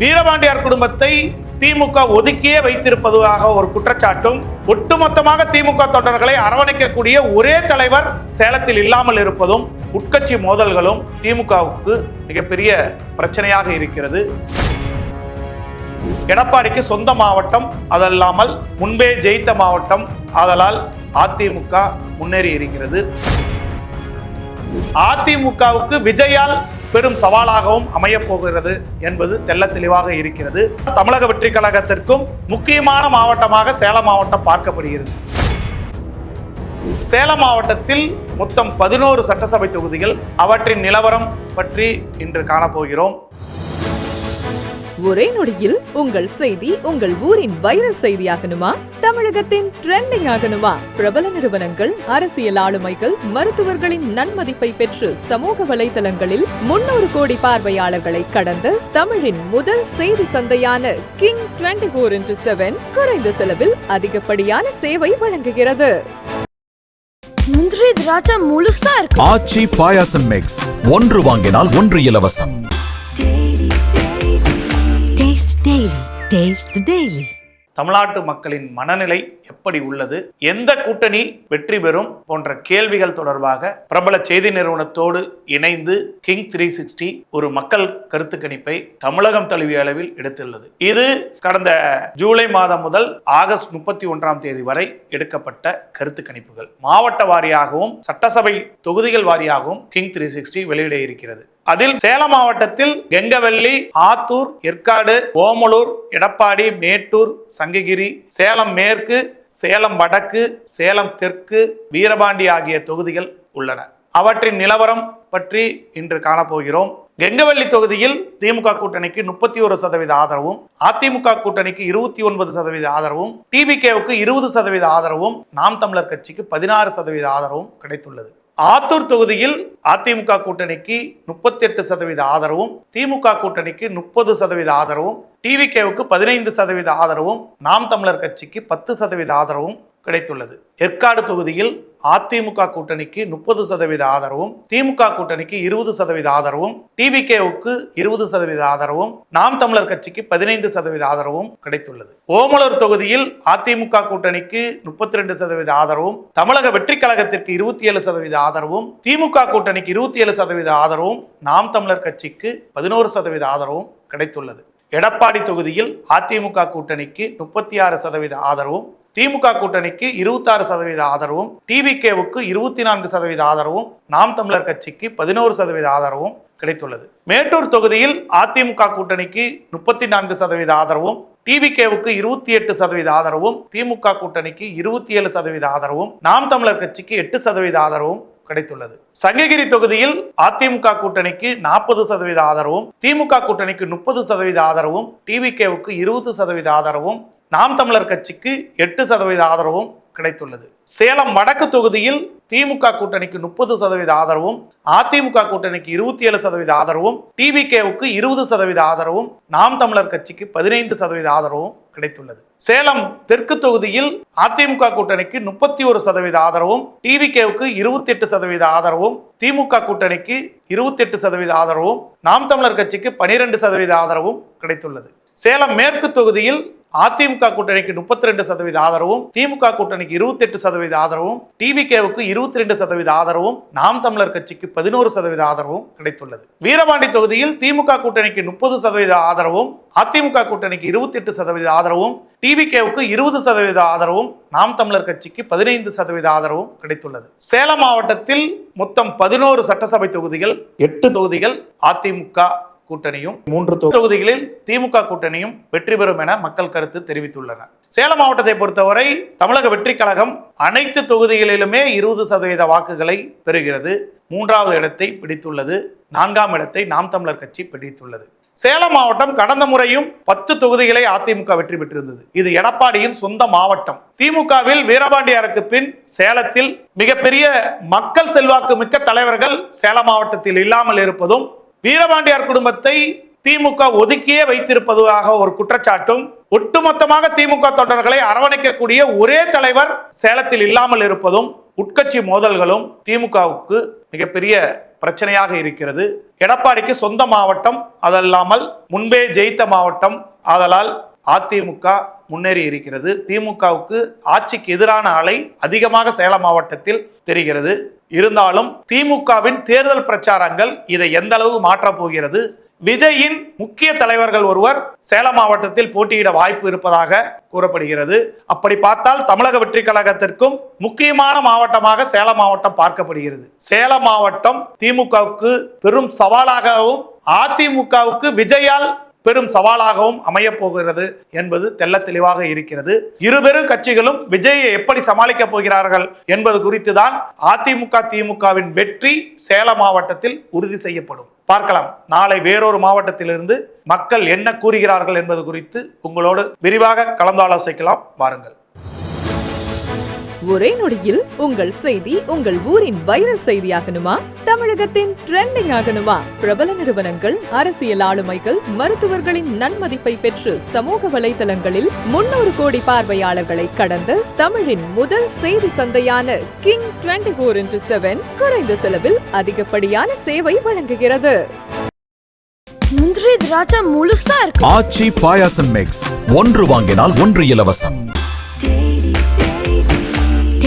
வீரபாண்டியார் குடும்பத்தை திமுக ஒதுக்கியே வைத்திருப்பதாக ஒரு குற்றச்சாட்டும். ஒட்டுமொத்தமாக திமுக தொண்டர்களை அரவணைக்கக்கூடிய ஒரே தலைவர் சேலத்தில் இல்லாமல் இருப்பதும் உட்கட்சி மோதல்களும் திமுகவுக்கு மிகப்பெரிய பிரச்சனையாக இருக்கிறது. எடப்பாடிக்கு சொந்த மாவட்டம் அதல்லாமல் முன்பே ஜெயித்த மாவட்டம் ஆதலால் அதிமுக முன்னேறி இருக்கிறது. அதிமுகவுக்கு விஜயால் பெரும் சவாலாகவும் அமையப்போகிறது என்பது தெல்ல தெளிவாக இருக்கிறது. தமிழக வெற்றி கழகத்திற்கும் முக்கியமான மாவட்டமாக சேலம் மாவட்டம் பார்க்கப்படுகிறது. சேலம் மாவட்டத்தில் மொத்தம் பதினோரு சட்டசபை தொகுதிகள் அவற்றின் நிலவரம் பற்றி இன்று காணப்போகிறோம். ஒரே நொடியில் உங்கள் செய்தி உங்கள் ஊரின் வைரல் செய்தியாகணுமா? தமிழகத்தின் ட்ரெண்டிங் ஆகணுமா? பிரபல நிறுவனங்கள் அரசியல் ஆளுமைகள் மருத்துவர்களின் நன்மதிப்பை பெற்று சமூக வலைதளங்களில் முன்னூறு கோடி பார்வையாளர்களை கடந்த தமிழின் முதல் செய்தி சந்தையான king twenty four into seven குறைந்த செலவில் அதிகப்படியான சேவை வழங்குகிறது. முந்திரி திராட்சை முழுசா இருக்கு. ஆச்சி பாயாசம் மிக்ஸ் ஒன்று வாங்கினால் ஒன்று இலவசம். Daily taste Daily. தமிழ்நாட்டு மக்களின் மனநிலை எப்படி உள்ளது? எந்த கூட்டணி வெற்றி பெறும்? போன்ற கேள்விகள் தொடர்பாக பிரபல செய்தி நிறுவனத்தோடு இணைந்து கிங் த்ரீ சிக்ஸ்டி ஒரு மக்கள் கருத்து கணிப்பை தமிழகம் தழுவிய அளவில் எடுத்துள்ளது. இது கடந்த ஜூலை மாதம் முதல் ஆகஸ்ட் முப்பத்தி ஒன்றாம் தேதி வரை எடுக்கப்பட்ட கருத்து கணிப்புகள் மாவட்ட வாரியாகவும் சட்டசபை தொகுதிகள் வாரியாகவும் கிங் த்ரீ சிக்ஸ்டி வெளியிட இருக்கிறது. அதில் சேலம் மாவட்டத்தில் கெங்கவல்லி ஆத்தூர் ஏற்காடு ஓமலூர் எடப்பாடி மேட்டூர் சங்ககிரி சேலம் மேற்கு சேலம் வடக்கு சேலம் தெற்கு வீரபாண்டி ஆகிய தொகுதிகள் உள்ளன. அவற்றின் நிலவரம் பற்றி இன்று காணப்போகிறோம். கெங்கவல்லி தொகுதியில் திமுக கூட்டணிக்கு முப்பத்தி ஒரு சதவீத ஆதரவும் அதிமுக கூட்டணிக்கு இருபத்தி ஒன்பது சதவீத ஆதரவும் டிவிகேவுக்கு இருபது சதவீத ஆதரவும் நாம் தமிழர் கட்சிக்கு பதினாறு சதவீத ஆதரவும் கிடைத்துள்ளது. ஆத்தூர் தொகுதியில் அதிமுக கூட்டணிக்கு முப்பத்தி எட்டு சதவீத ஆதரவும் திமுக கூட்டணிக்கு முப்பது சதவீத ஆதரவும் டிவிகேவுக்கு பதினைந்து சதவீத ஆதரவும் நாம் தமிழர் கட்சிக்கு பத்து சதவீத ஆதரவும் கிடைத்துள்ளது. ஏற்காடு தொகுதியில் அதிமுக கூட்டணிக்கு முப்பது சதவீத ஆதரவும் திமுக கூட்டணிக்கு இருபது சதவீத ஆதரவும் டிவிகேவுக்கு இருபது சதவீத ஆதரவும் நாம் தமிழர் கட்சிக்கு பதினைந்து சதவீத ஆதரவும் கிடைத்துள்ளது. ஓமலூர் தொகுதியில் அதிமுக கூட்டணிக்கு முப்பத்தி ரெண்டு சதவீத ஆதரவும் தமிழக வெற்றி கழகத்திற்கு இருபத்தி ஏழு சதவீத ஆதரவும் திமுக கூட்டணிக்கு இருபத்தி ஏழு சதவீத ஆதரவும் நாம் தமிழர் கட்சிக்கு பதினோரு சதவீத ஆதரவும் கிடைத்துள்ளது. எடப்பாடி தொகுதியில் அதிமுக கூட்டணிக்கு முப்பத்தி ஆறு சதவீத ஆதரவும் திமுக கூட்டணிக்கு இருபத்தாறு சதவீத ஆதரவும் டிவிகேவுக்கு இருபத்தி நான்கு சதவீத ஆதரவும் நாம் தமிழர் கட்சிக்கு பதினோரு சதவீத ஆதரவும் கிடைத்துள்ளது. மேட்டூர் தொகுதியில் அதிமுக கூட்டணிக்கு முப்பத்தி நான்கு சதவீத ஆதரவும் டிவிகேவுக்கு இருபத்தி எட்டு சதவீத ஆதரவும் திமுக கூட்டணிக்கு இருபத்தி ஏழு சதவீத ஆதரவும் நாம் தமிழர் கட்சிக்கு எட்டு சதவீத ஆதரவும் கிடைத்துள்ளது. சங்ககிரி தொகுதியில் அதிமுக கூட்டணிக்கு நாற்பது சதவீத ஆதரவும் திமுக கூட்டணிக்கு முப்பது சதவீத ஆதரவும் டிவிகேவுக்கு இருபது சதவீத ஆதரவும் நாம் தமிழர் கட்சிக்கு எட்டு சதவீத ஆதரவும் கிடைத்துள்ளது. சேலம் வடக்கு தொகுதியில் திமுக கூட்டணிக்கு முப்பது சதவீத ஆதரவும் அதிமுக கூட்டணிக்கு இருபத்தி ஏழு சதவீத ஆதரவும் டிவிகேவுக்கு இருபது சதவீத ஆதரவும் நாம் தமிழர் கட்சிக்கு பதினைந்து சதவீத ஆதரவும் கிடைத்துள்ளது. சேலம் தெற்கு தொகுதியில் அதிமுக கூட்டணிக்கு முப்பத்தி ஒரு சதவீத ஆதரவும் டிவிகேவுக்கு இருபத்தி எட்டு சதவீத ஆதரவும் திமுக கூட்டணிக்கு இருபத்தி எட்டு சதவீத ஆதரவும் நாம் தமிழர் கட்சிக்கு பனிரெண்டு சதவீத ஆதரவும் கிடைத்துள்ளது. சேலம் மேற்கு தொகுதியில் அதிமுக கூட்டணிக்கு முப்பத்தி ரெண்டு சதவீத ஆதரவும் திமுக கூட்டணிக்கு இருபத்தி எட்டு சதவீத ஆதரவும் டிவிகேவுக்கு இருபத்தி ரெண்டு சதவீத ஆதரவும் நாம் தமிழர் கட்சிக்கு பதினோரு சதவீத ஆதரவும் கிடைத்துள்ளது. வீரபாண்டி தொகுதியில் திமுக கூட்டணிக்கு முப்பது சதவீத ஆதரவும் அதிமுக கூட்டணிக்கு இருபத்தி எட்டு சதவீத ஆதரவும் டிவிகேவுக்கு இருபது சதவீத ஆதரவும் நாம் தமிழர் கட்சிக்கு பதினைந்து சதவீத ஆதரவும் கிடைத்துள்ளது. சேலம் மாவட்டத்தில் மொத்தம் பதினோரு சட்டசபை தொகுதிகள் எட்டு தொகுதிகள் அதிமுக கூட்டணியும் மூன்று தொகுதிகளில் திமுக கூட்டணியும் வெற்றி பெறும் என மக்கள் கருத்து தெரிவித்துள்ளனர் சேலம் மாவட்டத்தை பொறுத்தவரை தமிழக வெற்றி கழகம் அனைத்து தொகுதிகளிலுமே இருபது சதவீத வாக்குகளை பெறுகிறது. மூன்றாவது இடத்தை பிடித்துள்ளது. நான்காம் இடத்தை நாம் தமிழர் கட்சி பிடித்துள்ளது. சேலம் மாவட்டம் கடந்த முறையும் பத்து தொகுதிகளை அதிமுக வெற்றி பெற்றிருந்தது. இது எடப்பாடியின் சொந்த மாவட்டம். திமுகவில் வீரபாண்டியாருக்கு பின் சேலத்தில் மிகப்பெரிய மக்கள் செல்வாக்கு மிக்க தலைவர்கள் சேலம் மாவட்டத்தில் இல்லாமல் இருப்பதும் வீரபாண்டியார் குடும்பத்தை திமுக ஒதுக்கியே வைத்திருப்பதாக ஒரு குற்றச்சாட்டும். ஒட்டுமொத்தமாக திமுக தொண்டர்களை அரவணைக்கக்கூடிய ஒரே தலைவர் சேலத்தில் இல்லாமல் இருப்பதும் உட்கட்சி மோதல்களும் திமுகவுக்கு மிகப்பெரிய பிரச்சனையாக இருக்கிறது. எடப்பாடிக்கு சொந்த மாவட்டம் அதல்லாமல் முன்பே ஜெயித்த மாவட்டம் ஆதலால் அதிமுக முன்னேறி இருக்கிறது. திமுகவுக்கு ஆட்சிக்கு எதிரான அலை அதிகமாக சேலம் மாவட்டத்தில் தெரிகிறது. இருந்தாலும் திமுகவின் தேர்தல் பிரச்சாரங்கள் இதை எந்த அளவு மாற்றப் போகிறது? விஜயின் முக்கிய தலைவர்கள் ஒருவர் சேலம் மாவட்டத்தில் போட்டியிட வாய்ப்பு இருப்பதாக கூறப்படுகிறது. அப்படி பார்த்தால் தமிழக வெற்றி கழகத்திற்கும் முக்கியமான மாவட்டமாக சேலம் மாவட்டம் பார்க்கப்படுகிறது. சேலம் மாவட்டம் திமுகவுக்கு பெரும் சவாலாகவும் அதிமுகவுக்கு விஜயால் பெரும் சவாலாகவும் அமையப்போகிறது என்பது தெல்ல தெளிவாக இருக்கிறது. இருபெரும் கட்சிகளும் விஜயை எப்படி சமாளிக்கப் போகிறார்கள் என்பது குறித்து தான் அதிமுக திமுகவின் வெற்றி சேலம் மாவட்டத்தில் உறுதி செய்யப்படும். பார்க்கலாம். நாளை வேறொரு மாவட்டத்திலிருந்து மக்கள் என்ன கூறுகிறார்கள் என்பது குறித்து உங்களோடு விரிவாக கலந்தாலோசிக்கலாம். வாருங்கள். ஒரே நொடியில் உங்கள் செய்தி உங்கள் ஊரின் வைரல் செய்தியாகணுமா? தமிழகத்தின் ட்ரெண்டிங் ஆகணுமா? பிரபல நிறுவனங்கள் அரசியல் ஆளுமைகள் மருத்துவர்களின் நன்மதிப்பை பெற்று சமூக வலைதளங்களில் முன்னூறு கோடி பார்வையாளர்களை கடந்த தமிழின் முதல் செய்தி சந்தையான king twenty four into seven குறைந்த செலவில் அதிகப்படியான சேவை வழங்குகிறது. முந்திரி திராட்சை முழுசா இருக்கு. ஆச்சி பாயாசம் மிக்ஸ் ஒன்று வாங்கினால் ஒன்று இலவசம்.